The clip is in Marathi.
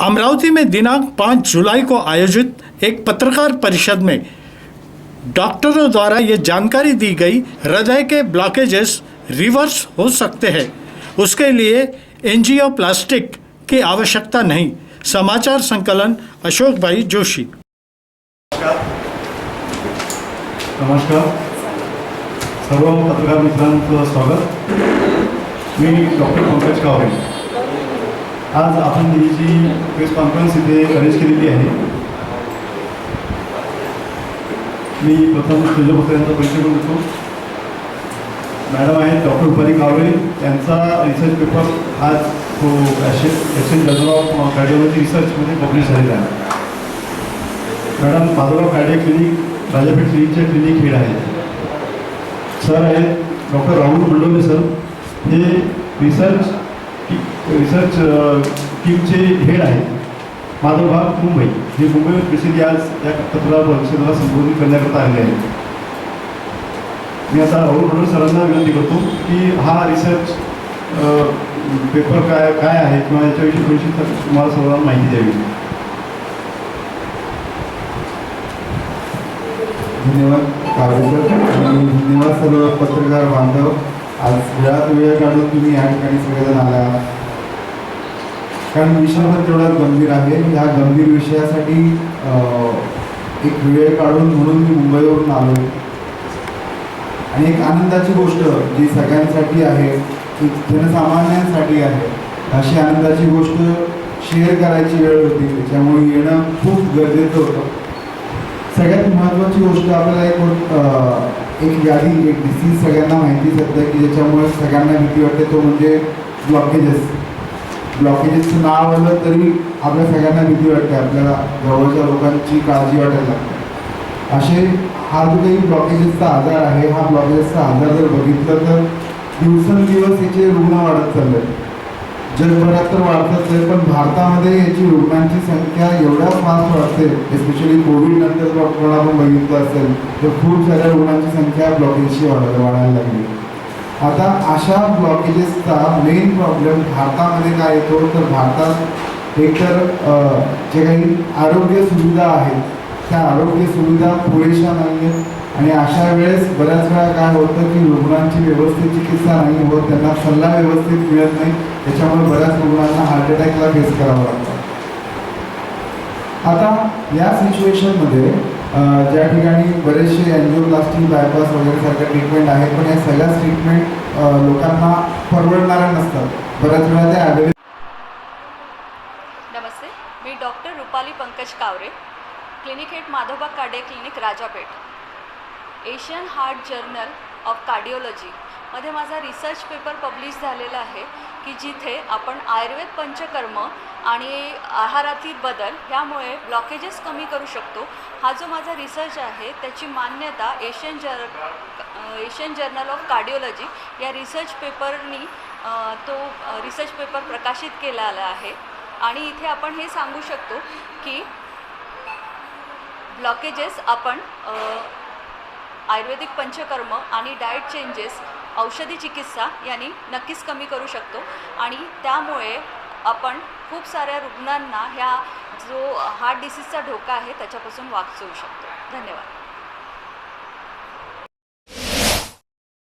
अमरावती में दिनांक 5 जुलाई को आयोजित एक पत्रकार परिषद में डॉक्टरों द्वारा ये जानकारी दी गई, हृदय के ब्लॉकेजेस रिवर्स हो सकते हैं। उसके लिए एंजियोप्लास्टिक की आवश्यकता नहीं। समाचार संकलन अशोक भाई जोशी। नमस्कार। सर्व पत्रकार मित्रांचं स्वागत। मी डॉक्टर पंकज कावरे। आज आपण ही जी प्रेस कॉन्फरन्स इथे अरेंज केलेली आहे. मी प्रथम तुझ्याबद्दल यांचा परिचय करून देतो. मॅडम आहेत डॉक्टर उपारी कावळे यांचा रिसर्च पेपर आज तो एशियन जर्नल ऑफ कार्डिओलॉजी रिसर्चमध्ये पब्लिश झालेला आहे. मॅडम माधवराव कार्डियक क्लिनिक राजापेठ क्लिनिकचे क्लिनिक हेड आहेत. सर आहेत डॉक्टर राहुल मंडोले सर हे रिसर्च रिसर्च टीमचे हेड आहेत. माधवभाग मुंबई. जे मुंबईवर प्रसिद्धी आज या पत्रकार परिषदेला संबोधित करण्याकरता आलेले आहेत. मी आता राहुल सरांना विनंती करतो की हा रिसर्च पेपर काय काय आहे किंवा याच्याविषयी थोडीशी तुम्हाला सर्वांना माहिती द्यावी. धन्यवाद आणि धन्यवाद सर्व पत्रकार बांधव. आज वेळात वेळ काढून तुम्ही या ठिकाणी सगळेजण आला कारण विषय पण तेवढा गंभीर आहे. ह्या गंभीर विषयासाठी एक वेळ काढून म्हणून मी मुंबईवरून आलो. आणि एक आनंदाची गोष्ट जी सगळ्यांसाठी आहे की जनसामान्यांसाठी आहे अशी आनंदाची गोष्ट शेअर करायची वेळ होती. त्याच्यामुळे येणं खूप गरजेचं होतं. सगळ्यात महत्त्वाची गोष्ट आपल्याला एक एक व्याधी एक डिसीज सगळ्यांना माहिती सध्या की ज्याच्यामुळे सगळ्यांना भीती वाटते तो म्हणजे ब्लॉकेजेस ब्लॉकेजेसचं नाव आलं तरी आपल्या सगळ्यांना भीती वाटते. आपल्याला जवळच्या लोकांची काळजी वाटायला लागते. असे हा जो काही ब्लॉकेजेसचा आजार आहे हा ब्लॉकेजेसचा आजार जर बघितलं तर दिवसेंदिवस याचे रुग्ण वाढत चालले जगभरात तर वाढतच आहे पण भारतामध्ये याची रुग्णांची संख्या एवढ्या फास्ट वाढते एस्पेशली कोविड नंतर आपण बघितलं असेल तर खूप साऱ्या रुग्णांची संख्या ब्लॉकेजची वाढ वाढायला लागली. आता अशा ब्लॉकेजेसचा मेन प्रॉब्लेम भारतामध्ये काय येतो? तर भारतात एकतर जे काही आरोग्य सुविधा आहेत त्या आरोग्य सुविधा पुरेशा नाही आहेत आणि अशा वेळेस बऱ्याच वेळा काय होतं की रुग्णांची व्यवस्थित चिकित्सा नाही होत त्यांना सल्ला व्यवस्थित मिळत नाही. त्याच्यामुळे बऱ्याच रुग्णांना हार्ट अटॅकला फेस करावं लागतं. आता या सिच्युएशनमध्ये ज्या ठिकाणी बरेचसे अँजिओप्लास्टी बायपास वगैरे सारख्या ट्रीटमेंट आहेत पण या सगळ्याच ट्रीटमेंट लोकांना परवडणाऱ्या नसतात. बऱ्याच वेळा त्या ॲव्हेलेबल नमस्ते मी doctor Rupali Pankaj Kaware clinic head माधोबा काडे clinic Rajapeth. Asian heart journal of cardiology मध्ये माझा रिसर्च पेपर पब्लिश झालेला आहे. की जिथे आपण आयुर्वेद पंचकर्म आणि आहारातील बदल ह्यामुळे ब्लॉकेजेस कमी करू शकतो. हा जो माझा रिसर्च आहे त्याची मान्यता एशियन जर एशियन जर्नल ऑफ कार्डिओलॉजी या रिसर्च पेपरनी तो रिसर्च पेपर प्रकाशित केला आला आहे. आणि इथे आपण हे सांगू शकतो की ब्लॉकेजेस आपण आयुर्वेदिक पंचकर्म आणि डाएट चेंजेस औषधी चिकित्सा यांनी नक्कीच कमी करू शकतो. आणि त्यामुळे आपण खूप साऱ्या रुग्णांना ह्या जो हार्ट डिसीजचा धोका आहे त्याच्यापासून वाचवू शकतो. धन्यवाद.